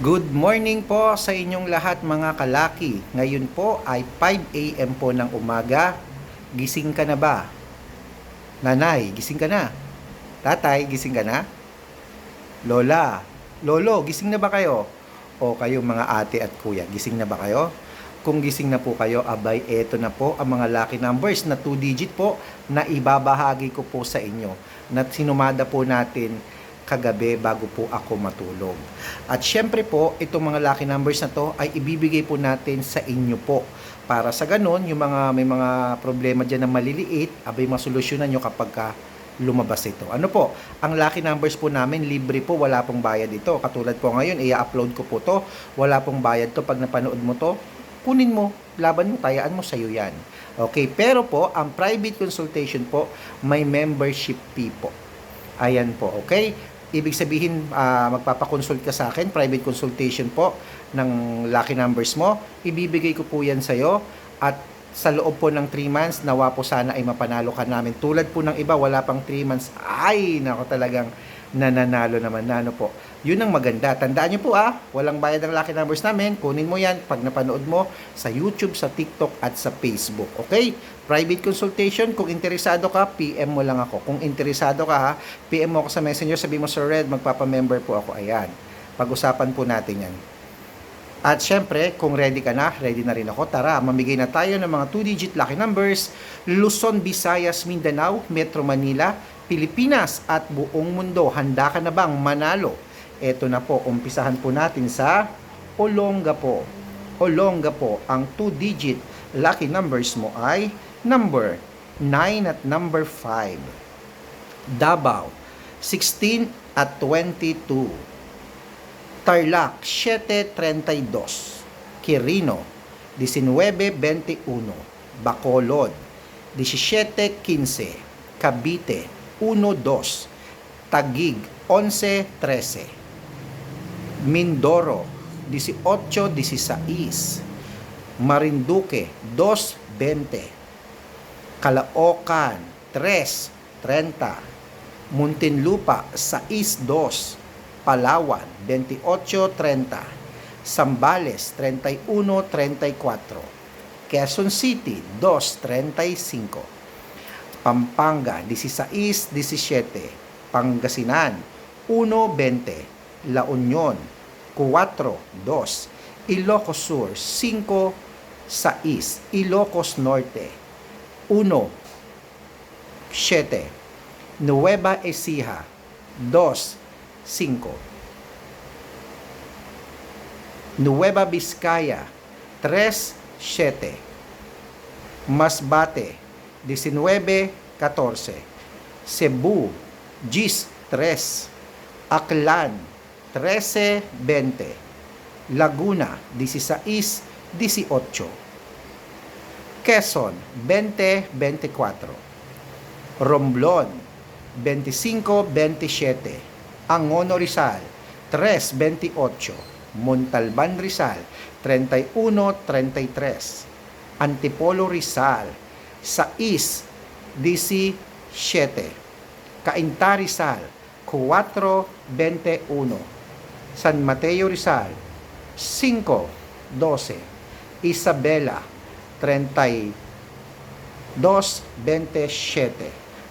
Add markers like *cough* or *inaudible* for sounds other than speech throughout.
Good morning po sa inyong lahat mga kalaki. Ngayon po ay 5 a.m. po ng umaga. Gising ka na ba? Nanay, gising ka na? Tatay, gising ka na? Lola, Lolo, gising na ba kayo? O kayong mga ate at kuya, gising na ba kayo? Kung gising na po kayo, abay, eto na po ang mga lucky numbers na 2 digit po na ibabahagi ko po sa inyo na sinumada po natin kagabi bago po ako matulog. At syempre po, itong mga lucky numbers na to ay ibibigay po natin sa inyo po. Para sa ganon, yung mga may mga problema dyan na maliliit, abay masolusyonan nyo kapag ka lumabas ito. Ano po? Ang lucky numbers po namin, libre po, wala pong bayad ito. Katulad po ngayon, i-upload ko po to. Wala pong bayad to. Pag napanood mo to, kunin mo, laban mo, tayaan mo, sa'yo yan. Okay, pero po, ang private consultation po, may membership fee po. Ayan po, okay? Ibig sabihin, ah, magpapakonsult ka sa akin, private consultation po ng lucky numbers mo. Ibibigay ko po yan sa'yo at sa loob po ng 3 months, nawa po sana ay mapanalo ka namin. Tulad po ng iba, wala pang 3 months. Ay, nako talagang nananalo naman na ano po. Yun ang maganda. Tandaan nyo po ah, walang bayad ang lucky numbers namin. Kunin mo yan pag napanood mo sa YouTube, sa TikTok at sa Facebook. Okay? Private consultation, kung interesado ka, PM mo lang ako. Kung interesado ka ha, PM mo ako sa messenger, sabi mo Sir Red, magpapamember po ako. Ayan. Pag-usapan po natin yan. At syempre, kung ready ka na, ready na rin ako. Tara, mamigay na tayo ng mga 2-digit lucky numbers. Luzon, Visayas, Mindanao, Metro Manila, Pilipinas at buong mundo. Handa ka na bang manalo? Ito na po, umpisahan po natin sa Olonga po. Olonga po, ang 2-digit lucky numbers mo ay number 9 at number 5. Davao, 16 at 22. Tarlac 732, Quirino 1921, Bacolod 1715, Cavite 12, Tagig 1113, Mindoro 1816, Marinduque 220, Caloocan 330, Muntinlupa 62, Palawan 28.30, Sambales 31.34, Quezon City 2.35, Pampanga 16.17, Pangasinan 1.20, La Union 4.2, Ilocos Sur 5.6, Ilocos Norte 1.7, Nueva Ecija 2 5. Nueva Vizcaya, 3-7. Masbate, 19-14. Cebu, Gis, 3. Aklan, 13-20. Laguna, 16-18. Quezon, 20-24. Romblon, 25-27. Angono Rizal 3.28, Montalban Rizal 31.33, Antipolo Rizal 6.17, Cainta Rizal 4.21, San Mateo Rizal 5.12, Isabela 32.27,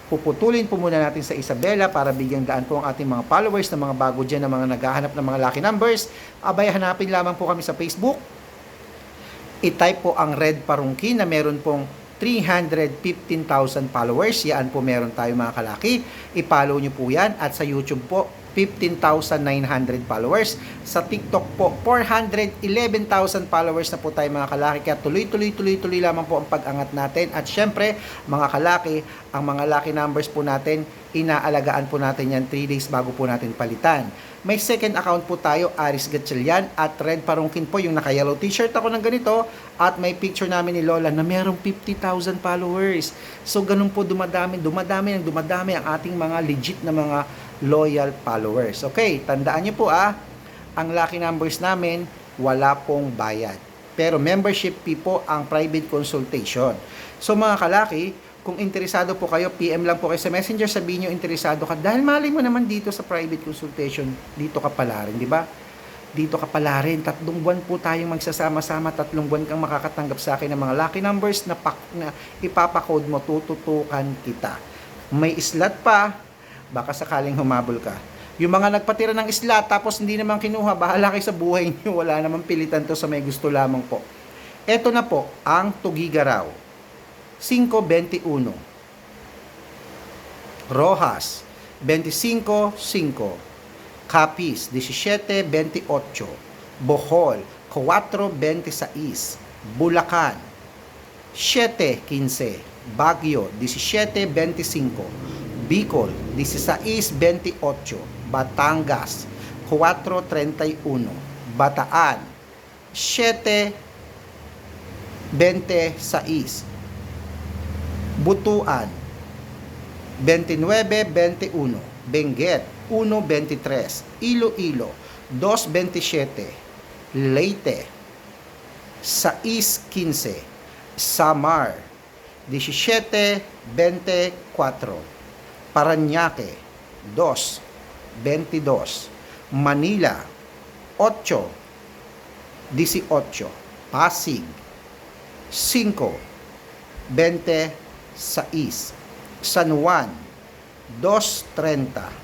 puputulin po muna natin sa Isabela para bigyan daan po ang ating mga followers na mga bago dyan na mga naghahanap ng mga lucky numbers. Abay, hanapin lamang po kami sa Facebook. I-type po ang Red Parungki na meron pong 315,000 followers. Yan po meron tayo mga kalaki. I-follow nyo po yan. At sa YouTube po, 15,900 followers. Sa TikTok po, 411,000 followers na po tayo mga kalaki. Kaya tuloy-tuloy, tuloy-tuloy lamang po ang pag-angat natin. At syempre, mga kalaki, ang mga lucky numbers po natin, inaalagaan po natin yan 3 days bago po natin palitan. May second account po tayo, Aris Gatchalian at Red Parungkin po, yung naka-yellow t-shirt ako ng ganito at may picture namin ni Lola na merong 50,000 followers. So ganun po dumadami, dumadami, dumadami ang ating mga legit na mga loyal followers. Okay, tandaan niyo po ah, ang lucky numbers namin, wala pong bayad. Pero membership fee po ang private consultation. So mga kalaki, kung interesado po kayo, PM lang po kayo sa messenger, sabihin nyo interesado ka. Dahil mali mo naman dito sa private consultation, dito ka pala rin, di ba? dito ka pala rin. Tatlong buwan po tayong magsasama-sama. Tatlong buwan kang makakatanggap sa akin ng mga lucky numbers na, pak, na ipapakode mo, tututukan kita. May islat pa, baka sakaling humabol ka. Yung mga nagpatira ng islat tapos hindi naman kinuha, bahala kayo sa buhay *laughs* niyo. Wala namang pilitan to sa may gusto lamang po. Ito na po, ang Tugigaraw. 5.21. Rojas, 25.5. Capiz, 17.28. Bohol, 4.26. Bulacan, 7.15. Baguio, 17.25. Bicol, 16.28. Batangas, 4.31. Bataan, 7.26. Butuan, 29-21, Benguet, 1-23, Iloilo, 2-27, Leyte, 6-15, Samar, 17-24, Paranaque, 2-22, Manila, 8-18, Pasig, 5-26, San Juan, 2.30.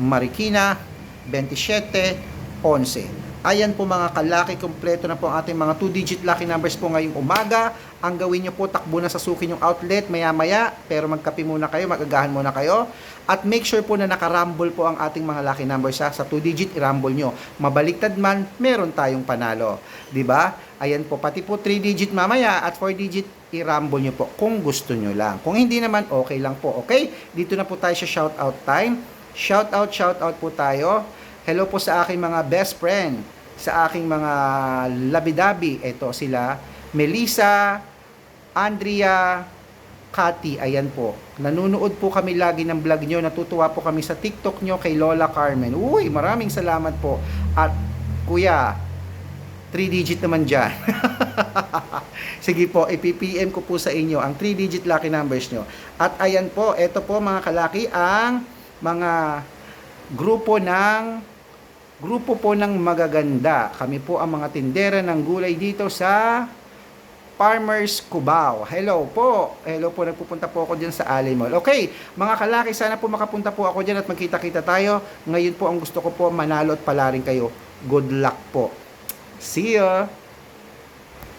Marikina, 27.11. Ayan po mga kalaki, kompleto na po ang ating mga 2-digit lucky numbers po ngayong umaga. Ang gawin nyo po, takbo na sa suki yung outlet maya-maya, pero magkape muna kayo, magagahan muna kayo. At make sure po na nakarambol po ang ating mga lucky numbers ha. Sa 2-digit, irambol nyo. Mabaliktad man, meron tayong panalo. ba? Ayan po, pati po 3-digit mamaya at 4-digit, irambol nyo po kung gusto nyo lang. Kung hindi naman, okay lang po. Okay? Dito na po tayo sa shoutout time. Shoutout, shoutout po tayo. Hello po sa aking mga best friend, sa aking mga labi-dabi. Ito sila, Melissa, Andrea, Kati, ayan po. Nanunood po kami lagi ng vlog nyo. Natutuwa po kami sa TikTok nyo kay Lola Carmen. Uy, maraming salamat po. At kuya, 3-digit naman dyan. *laughs* Sige po, ipipm ko po sa inyo ang 3-digit lucky numbers nyo. At ayan po, ito po mga kalaki, ang mga grupo ng grupo po ng magaganda. Kami po ang mga tindera ng gulay dito sa Farmers Cubao. Hello po. Hello po, nagpupunta po ako dyan sa Alley Mall. Okay, mga kalaki, sana po makapunta po ako dyan at magkita-kita tayo. Ngayon po ang gusto ko po manalo at palarin kayo. Good luck po. See ya!